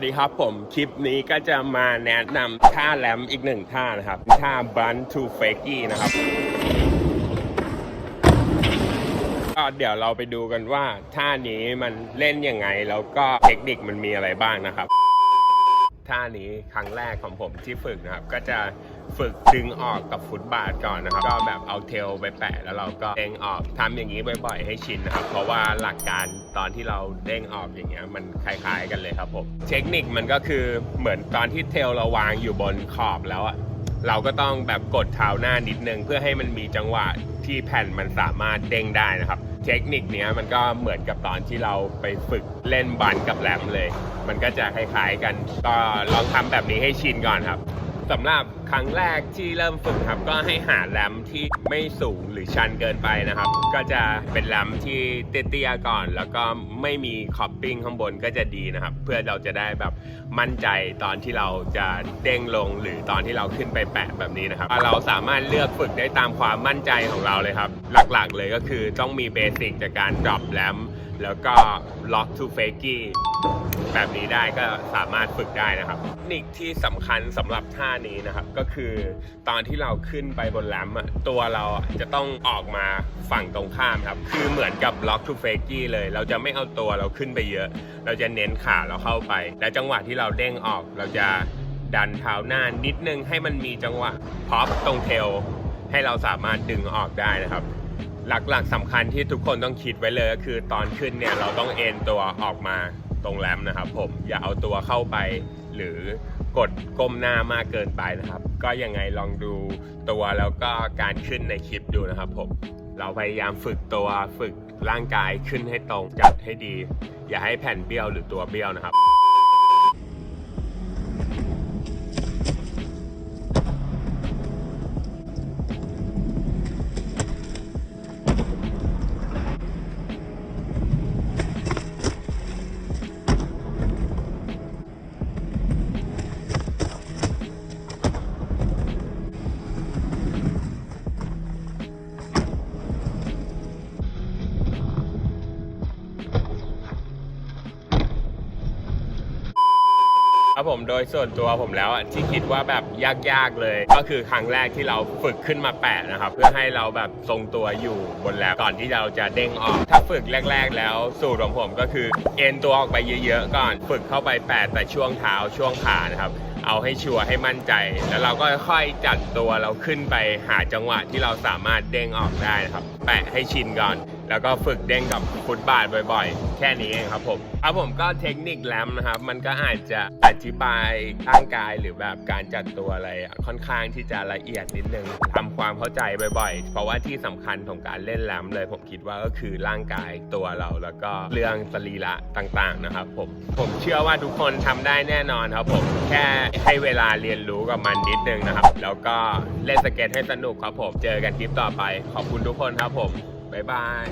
วัสดีครับผมคลิปนี้ก็จะมาแนะนำท่าแรมอีกหนึ่งท่านะครับ ท่าบันทูเฟกี้นะครับก็เดี๋ยวเราไปดูกันว่าท่านี้มันเล่นยังไง แล้วก็เทคนิคมันมีอะไรบ้างนะครับ ท่านี้ครั้งแรกของผมที่ฝึกนะครับ ก็จะ ฝึกดึงออกกับฟุตบาทก่อนนะครับ ก็แบบเอาเทลไปแปะแล้วเราก็เด้งออกทำอย่างนี้บ่อยๆให้ชินนะครับ เพราะว่าหลักการตอนที่เราเด้งออกอย่างเงี้ยมันคล้ายๆกันเลยครับผมเทคนิคมันก็คือเหมือนตอนที่เทลเราวางอยู่บนขอบแล้วอะเราก็ต้องแบบกดเท้าหน้านิดนึง เพื่อให้มันมีจังหวะที่แผ่นมันสามารถเด้งได้นะครับ เทคนิคนี้มันก็เหมือนกับตอนที่เราไปฝึกเล่นบันกับแรมเลย มันก็จะคล้ายๆกันก็ลองทำแบบนี้ให้ชินก่อนครับ สำหรับครั้งแรกที่เริ่มฝึกครับ ก็ให้หาแรมที่ไม่สูงหรือชันเกินไปนะครับ ก็จะเป็นแรมที่เตี้ยๆก่อน แล้วก็ไม่มีคอปปิ้งข้างบนก็จะดีนะครับ เพื่อเราจะได้แบบมั่นใจตอนที่เราจะเด้งลงหรือตอนที่เราขึ้นไปแปะแบบนี้นะครับ เราสามารถเลือกฝึกได้ตามความมั่นใจของเราเลยครับ หลักๆเลยก็คือต้องมีเบสิกจากการ drop แรมแล้วก็ lock to fakie แบบนี้ได้ก็สามารถฝึกได้นะครับเทคนิคที่สำคัญสำหรับท่านี้นะครับ ก็คือตอนที่เราขึ้นไปบนแรมตัวเราจะต้องออกมาฝั่งตรงข้ามครับ คือเหมือนกับ lock to fakie เลย เราจะไม่เอาตัวเราขึ้นไปเยอะ เราจะเน้นขาเราเข้าไป และจังหวะที่เราเด้งออก เราจะดันเท้าหน้านิดนึงให้มันมีจังหวะพอปตรงเทลให้เราสามารถดึงออกได้นะครับหลักๆสำคัญที่ทุกคนต้องคิดไว้เลยก็คือตอนขึ้นเนี่ยเราต้องเอ็นตัวออกมา ตรงแรมนะครับผมอย่าเอาตัวเข้าไป หรือกดก้มหน้ามากเกินไปนะครับ ก็ยังไงลองดูตัวแล้วก็การขึ้นในคลิปดูนะครับผมเราพยายามฝึกตัวฝึกร่างกายขึ้นให้ตรงจับให้ดี อย่าให้แผ่นเบี้ยวหรือตัวเบี้ยวนะครับ ครับผมโดยส่วนตัวผมแล้วอะที่คิดว่าแบบยากๆเลย ก็คือครั้งแรกที่เราฝึกขึ้นมาแปะนะครับ เพื่อให้เราแบบทรงตัวอยู่บนแลบก่อนที่เราจะเด้งออก ถ้าฝึกแรก ๆ แล้วสูตรของผมก็คือเอ็นตัวออกไปเยอะๆก่อนฝึกเข้าไปแปะแต่ช่วงเท้าช่วงขานะครับเอาให้ชัวร์ให้มั่นใจ แล้วเราก็ค่อยจัดตัวเราขึ้นไปหาจังหวะที่เราสามารถเด้งออกได้นะครับ แปะให้ชินก่อน แล้วก็ฝึกเด้งกับฟุตบาทบ่อยๆ แค่นี้เองครับผมครับผมก็เทคนิคแรมนะครับ มันก็อาจจะอธิบายร่างกายหรือแบบการจัดตัวอะไรค่อนข้างที่จะละเอียดนิดนึงทำความเข้าใจบ่อยๆ เพราะว่าที่สำคัญของการเล่นแรมเลย ผมคิดว่าก็คือร่างกายตัวเราแล้วก็เรื่องสรีระต่างๆนะครับผมผมเชื่อว่าทุกคนทำได้แน่นอนครับผมแค่ให้เวลาเรียนรู้กับมันนิดนึงนะครับ แล้วก็เล่นสเก็ตให้สนุกครับผมเจอกันคลิปต่อไป ขอบคุณทุกคนครับผม บ๊ายบาย